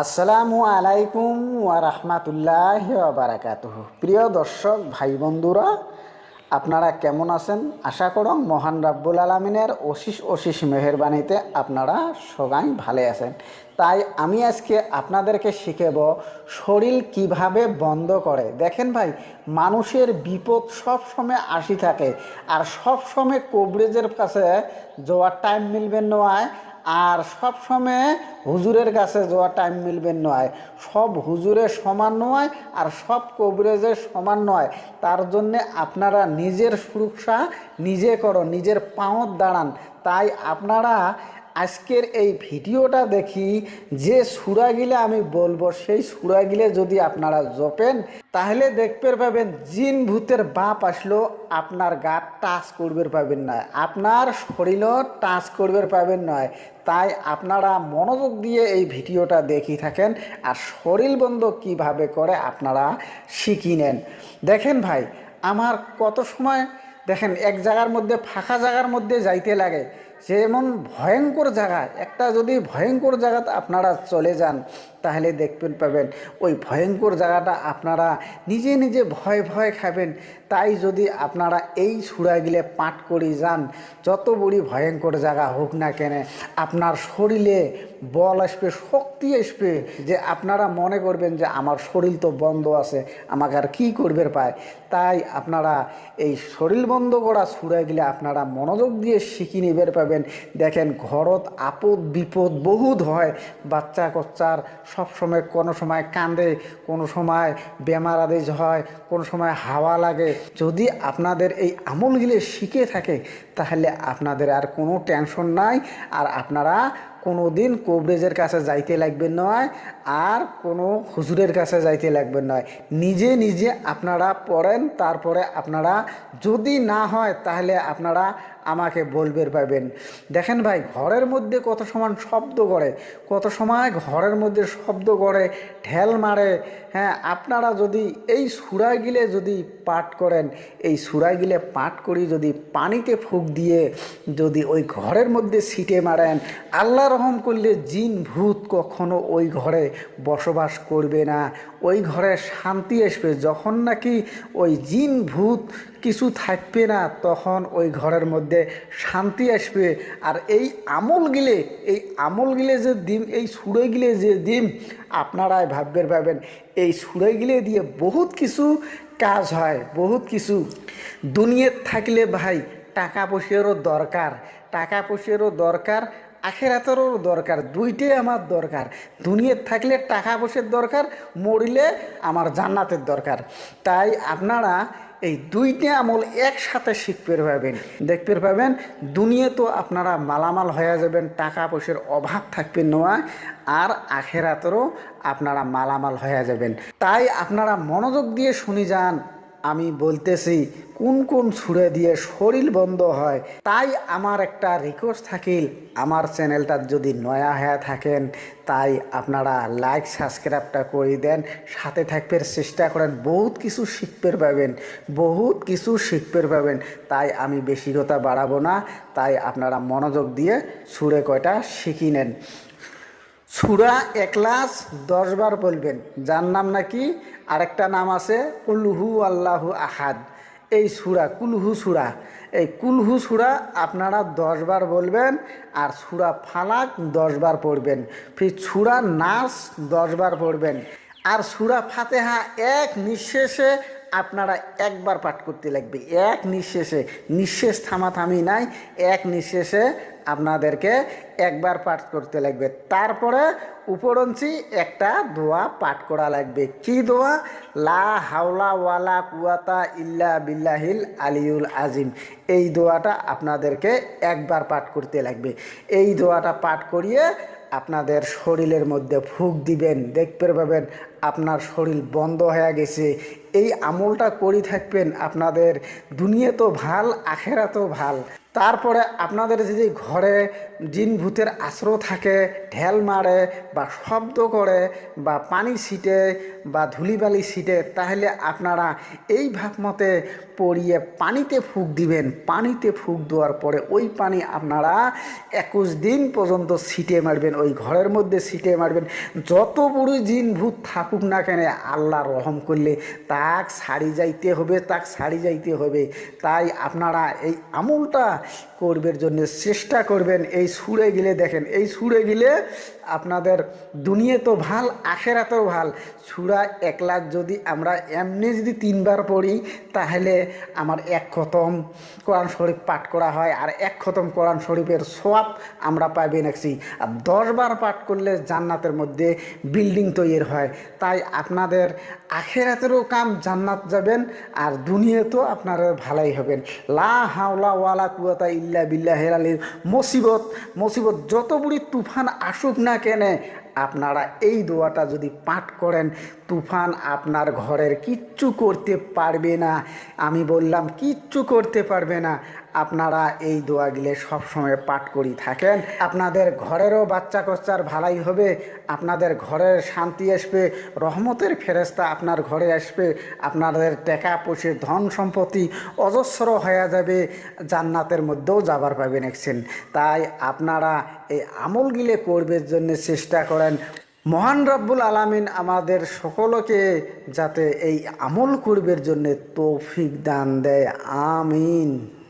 আসসালামু আলাইকুম রাহমাতুল্লাহ বারাকাত প্রিয় দর্শক, ভাই বন্ধুরা, আপনারা কেমন আছেন? আশা করম মহান রাব্বুল আলমিনের অশিস অশিস মেহরবানিতে আপনারা সবাই ভালো আছেন। তাই আমি আজকে আপনাদেরকে শিখেব শরীর কীভাবে বন্ধ করে। দেখেন ভাই, মানুষের বিপদ সব সময় আসি থাকে, আর সব সময় কাছে যাওয়ার টাইম মিলবে নয় আর সব সময় হুজুরের কাছে যাওয়া টাইম মিলবে নয়। সব হুজুরের সমান নয় আর সব কবরেজের সমান নয়। তার জন্যে আপনারা নিজের সুরক্ষা নিজে করো, নিজের পাঁত দাঁড়ান। তাই আপনারা আজকের এই ভিডিওটা দেখি যে সুরাগিলে আমি বলব, সেই সুরাগিলে যদি আপনারা জপেন, তাহলে দেখতে পাবেন জিন ভূতের বাপ আসলো, আপনার গা টাচ করবে পাবেন না, আপনার শরীরও টাচ করবে পাবেন নয় তাই আপনারা মনোযোগ দিয়ে এই ভিডিওটা দেখি থাকেন আর শরীর বন্ধ কীভাবে করে আপনারা শিখি নেন। দেখেন ভাই, আমার কত সময়, দেখেন এক জায়গার মধ্যে, ফাঁকা জায়গার মধ্যে যাইতে লাগে যেমন ভয়ঙ্কর জায়গা, একটা যদি ভয়ঙ্কর জায়গাতে আপনারা চলে যান, তাহলে দেখবেন পাবেন ওই ভয়ঙ্কর জায়গাটা আপনারা নিজে নিজে ভয় ভয় খাবেন। তাই যদি আপনারা এই সুরাগিলে পাঠ করে যান, যত বড়ি ভয়ঙ্কর জায়গা হোক না কেন, আপনার শরীরে বল আসবে, শক্তি আসবে যে আপনারা মনে করবেন যে আমার শরীর তো বন্ধ আছে, আমাকে আর কী করবে পায়? তাই আপনারা এই শরীর বন্ধ করা সুরাগিলে আপনারা মনোযোগ দিয়ে শিখি নিবের পাবেন। দেখেন ঘরত আপদ বিপদ বহুত হয়, বাচ্চা কচ্চার সব সময় কোনো সময় কাঁদে কোনো সময় বেমার আদেশ হয়, কোনো সময় হাওয়া লাগে। যদি আপনাদের এই আমলগুলি শিখে থাকে, তাহলে আপনাদের আর কোনো টেনশন নাই। আর আপনারা কোনো দিন কবরেজের কাছে যাইতে লাগবে নয় আর কোনো হুজুরের কাছে যাইতে লাগবে নয়। নিজে নিজে আপনারা পড়েন, তারপরে আপনারা যদি না হয় তাহলে আপনারা আমাকে বলবে পাবেন। দেখেন ভাই, ঘরের মধ্যে কত সময় শব্দ করে কত সময় ঘরের মধ্যে শব্দ করে ঢেল মারে। হ্যাঁ আপনারা যদি এই সুরাগিলে যদি পাঠ করেন, এই সুরাগিলে পাঠ করি যদি পানিতে ফুক দিয়ে যদি ওই ঘরের মধ্যে সিটে মারেন, আল্লাহ রহম করলে জিন ভূত কখনো ওই ঘরে বসবাস করবে না। ওই ঘরে শান্তি আসবে। যখন নাকি ওই জিন, ভূত কিছু থাকবে না, তখন ওই ঘরের মধ্যে শান্তি আসবে। আর এই আমল গিলে, এই আমল গিলে যে দিন এই সুরে গিলে যে দিন আপনারাই ভাববেন পাবেন এই সুরে গিলে দিয়ে বহুত কিছু কাজ হয়, বহুত কিছু। দুনিয়ার থাকলে ভাই, টাকা পয়সারও দরকার, টাকা পয়সারও দরকার আখেরাতেরও দরকার, দুইটাই আমার দরকার। দুনিয়ার থাকলে টাকা পয়সার দরকার, মরিলে আমার জান্নাতের দরকার। তাই আপনারা এই দুইটা আমল একসাথে শিখতে পাবেন দেখতে পাবেন দুনিয়া তো আপনারা মালামাল হয়ে যাবেন, টাকা পয়সার অভাব থাকবে নয় আর আখেরাতেরও আপনারা মালামাল হয়ে যাবেন। তাই আপনারা মনোযোগ দিয়ে শুনি যান। আমি বলতেছি, কোন কোন সুরে দিয়ে শরীর বন্ধ হয়, তাই আমার একটা রিকোয়েস্ট থাকিল, আমার চ্যানেলটা যদি নয়া হয়ে থাকেন, তাই আপনারা লাইক সাবস্ক্রাইবটা করে দেন, সাথে থাকতে চেষ্টা করেন, বহুত কিছু শিখতে পাবেন বহুত কিছু শিখতে পাবেন তাই আমি বেশি কথা বাড়াবো না, তাই আপনারা মনোযোগ দিয়ে সুরে কয়টা শিখি নেন। সুরা একলাস দশবার বলবেন। যার নাম নাকি আরেকটা নাম আছে, কুলহু আল্লাহু আহাদ। এই সুরা, কুলহু সুরা। এই কুলহু সুরা আপনারা দশবার বলবেন আর সুরা ফালাক দশবার পড়বেন। ফির সুরা নাস দশবার পড়বেন। আর সুরা ফাতেহা এক নিঃশেষে আপনারা একবার পাঠ করতে লাগবে। এক নিঃশেষে। নিঃশেষ থামাথামি নাই, এক নিঃশেষে আপনাদেরকে একবার পাঠ করতে লাগবে। তারপরে উপরঞ্চি একটা দোয়া পাঠ করা লাগবে। কি দোয়া? লা হাওলা ওয়ালা কুয়াতা ইল্লা বিল্লাহিল আলিউল আজিম। এই দোয়াটা আপনাদেরকে একবার পাঠ করতে লাগবে। এই দোয়াটা পাঠ করিয়ে আপনাদের শরীরের মধ্যে ফুক দিবেন, দেখতে পাবেন আপনার শরীর বন্ধ হয়ে গেছে। এই আমলটা করি থাকবেন আপনাদের দুনিয়া তো ভালো, আখেরা তো ভালো। তারপরে আপনাদের যদি ঘরে জিন ভূতের আশ্রয় থাকে, ঢেল মারে বা শব্দ করে বা পানি ছিটে বা ধুলিবালি ছিটে, তাহলে আপনারা এই ভাব মতে পড়িয়ে পানিতে ফুক দিবেন। পানিতে ফুক দেওয়ার পরে ওই পানি আপনারা একুশ দিন পর্যন্ত ছিটে মারবেন, ওই ঘরের মধ্যে ছিটে মারবেন। যত বড় জিন ভূত থাকুক না কেন আল্লাহ রহম করলে তাক ছাড়ি যাইতে হবে, তাক ছাড়ি যাইতে হবে। তাই আপনারা এই আমলটা করবের জন্য চেষ্টা করবেন। এই সুরে গেলে দেখেন, এই সুরে গেলে আপনাদের দুনিয়া তো ভালো, আখেরাতেও ভালো। সুরা এক লাখ যদি আমরা এমনি যদি তিনবার পড়ি, তাহলে আমার এক খতম কোরআন শরীফ পাঠ করা হয়, আর এক খতম কোরআন শরীফের সোয়াব আমরা পাইবে নাকি। আর দশবার পাঠ করলে জান্নাতের মধ্যে বিল্ডিং তৈরি হয়। তাই আপনাদের আখেরাতেরও কাম জান্নাত যাবেন আর দুনিয়াতেও আপনারা ভালাই হবেন। লা হাওলা ওয়ালা কুয়াতা ইল্লা বিল্লাহ হেরালির মুসিবত মুসিবত যত বুড়ি তুফান আসুক না কেনে, আপনারা এই দোয়াটা যদি পাঠ করেন, তুফান আপনার ঘরের কিচ্ছু করতে পারবে না। আমি বললাম, কিচ্ছু করতে পারবে না। আপনারা এই দোয়াগুলো সবসময় পাঠ করি থাকেন। আপনাদের ঘরেরও বাচ্চা কচ্চার ভালাই হবে, আপনাদের ঘরের শান্তি আসবে, রহমতের ফেরেস্তা আপনার ঘরে আসবে, আপনাদের টাকা পয়সা ধন সম্পত্তি অজস্র হয়ে যাবে, জান্নাতের মধ্যেও যাবার পাবেন একছেন তাই আপনারা এই আমলগুলো করবার জন্য চেষ্টা করেন। মহান রব্বুল আলামিন আমাদের সকলকে যাতে এই আমল করবার জন্য তৌফিক দান দেয়। আমিন।